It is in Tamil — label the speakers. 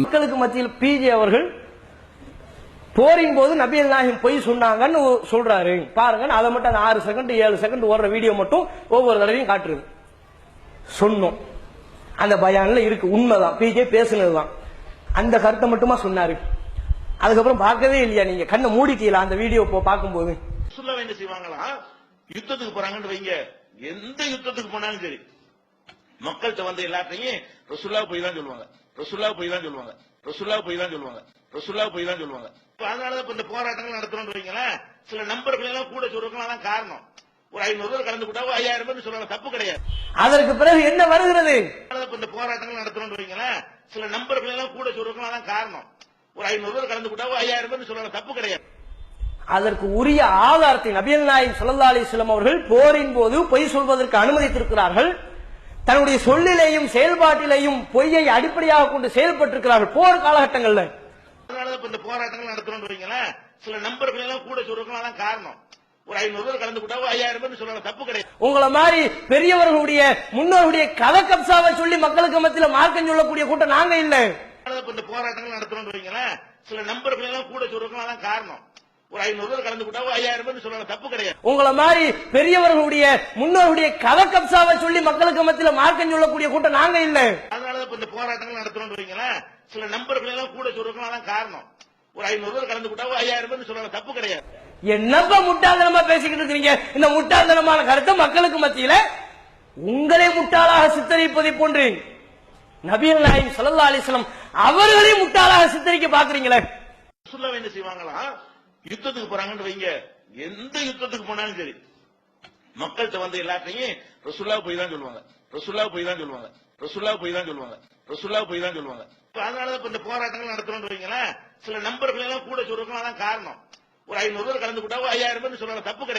Speaker 1: மக்களுக்கு மத்தியில் பிஜே அவர்கள் போரின் போது நபியல் நாயகம் பொய் சொன்னாங்கன்னு சொல்றாரு. பாருங்க அதை மட்டும் அந்த ஆறு செகண்ட் ஏழு செகண்ட் ஓடுற வீடியோ மட்டும் ஒவ்வொரு தடவையும் காட்டுறது. சொன்னோம். அந்த பயான்ல இருக்கு உண்மைதான். பிஜே பேசுனதுதான். அந்த கருத்தை மட்டுமா சொன்னாரு? அதுக்கப்புறம் பார்க்கவே இல்லையா நீங்க? கண்ணை மூடிட்டீங்களா அந்த வீடியோ இப்போ பார்க்கும்போது?
Speaker 2: ரசுல்லா என்ன செய்வாங்களா? யுத்தத்துக்கு போறாங்கன்னு வைங்க. எந்த யுத்தத்துக்கு போனாலும் சரி. மக்கள்கிட்ட வந்து எல்லாத்தையும் ரசுல்லா போய் தான் சொல்லுவாங்க. ரசுல்லா போய் தான் சொல்லுவாங்க. ரசுல்லா போய் தான் சொல்லுவாங்க. ரசுல்லா போய் தான் சொல்லுவாங்க. அதனாலதான் இப்ப இந்த போராட்டங்கள் நடத்துறோம்னு வைங்களேன். சில நம்பர்கள் எல்லாம் கூட சொல்றதுக்கு அதான் காரணம். ஒரு ஐநூறு பேர் கலந்து கூட்டா ஐயாயிரம் பேர் சொல்லுவாங்க. தப்பு கிடையாது.
Speaker 1: அதற்கு பிறகு என்ன வருகிறது?
Speaker 2: அதனால இந்த போராட்டங்கள் நடத்துறோம்னு வைங்களேன். சில நம்பர்கள் எல்லாம் கூட சொல்றதுக்கு அதான் காரணம். ஒரு ஐநூறு பேர் கலந்து கூட்டா ஐயாயிரம் பேர் சொல்லுவாங்க. தப்பு கிடையாது.
Speaker 1: அதற்கு உரிய ஆதாரத்தை நபியல் நாயகம் ஸல்லல்லாஹு அலைஹி வஸல்லம் அவர்கள் போரின் போது பொய் சொல்வதற்கு அனுமதித்திருக்கிறார்கள். தன்னுடைய சொல்லிலேயும் செயல்பாட்டிலேயும் பொய்யை அடிப்படையாக கொண்டு செயல்பட்டிருக்கிறார்கள். போர் காலகட்டங்கள்ல.
Speaker 2: இந்த போராட்டங்கள் வைங்களேன் சில நம்பர்கள் எல்லாம் கூட சொல்றதுக்கு காரணம். ஒரு ஐநூறு பேர் கலந்து கூட்டா ஐயாயிரம் பேர் சொல்லுவாங்க தப்பு கிடையாது.
Speaker 1: உங்களை மாதிரி பெரியவர்களுடைய முன்னோருடைய கதை கப்சாவை சொல்லி மக்களுக்கு மத்தியில மார்க்கம் சொல்லக்கூடிய கூட்டம் நாங்க இல்ல.
Speaker 2: இந்த போராட்டங்கள் வைங்களேன் சில நம்பர்கள் எல்லாம் கூட சொல்றதுக்கு காரணம். ஒரு ஐநூறு பேர் கலந்து கூட்டா ஐயாயிரம் பேர் சொல்லுவாங்க தப்பு கிடையாது.
Speaker 1: உங்களை மாதிரி பெரியவர்களுடைய முன்னோருடைய கதை கப்சாவை சொல்லி மக்களுக்கு மத்தியில மார்க்கம் சொல்லக்கூடிய கூட்டம் நாங்க இல்ல.
Speaker 2: அதனாலதான் இப்ப இந்த போராட்டங்கள் வைங்களேன் சில நம்பர்கள் எல்லாம் கூட அதான் காரணம். ஒரு ஐநூறு பேர் கலந்து கூட்டா ஐயாயிரம் பேர் சொல்லுவாங்க தப்பு கிடையாது.
Speaker 1: என்னப்பா முட்டாள்தனமா பேசிக்கிட்டு இருக்கீங்க இந்த முட்டாள்தனமான கருத்தை மக்களுக்கு மத்தியில உங்களே முட்டாளாக சித்தரிப்பதை போன்று நபிகள் நாயகம் ஸல்லல்லாஹு அலைஹி வஸல்லம் அவர்களே முட்டாளாக சித்தரிக்க பாக்குறீங்களே
Speaker 2: ரசுல்லா என்ன செய்வாங்களா? யுத்தத்துக்கு போறாங்கன்னு வைங்க. எந்த யுத்தத்துக்கு போனாலும் சரி. மக்கள்கிட்ட வந்து எல்லாத்தையும் ரசுல்லா போய் தான் சொல்லுவாங்க. ரசுல்லா போய் தான் சொல்லுவாங்க. ரசுல்லா போய் தான் சொல்லுவாங்க. ரசுல்லா போய் தான் சொல்லுவாங்க. இப்ப அதனாலதான் இப்ப இந்த போராட்டங்கள் நடத்துறோம்னு வைங்களேன். சில நம்பர்கள் எல்லாம் கூட சொல்றதுக்கு அதான் காரணம். ஒரு ஐநூறு பேர் கலந்து கூட்டா ஐயாயிரம் பேர் சொல்லுவாங்க தப்பு கிடையாது.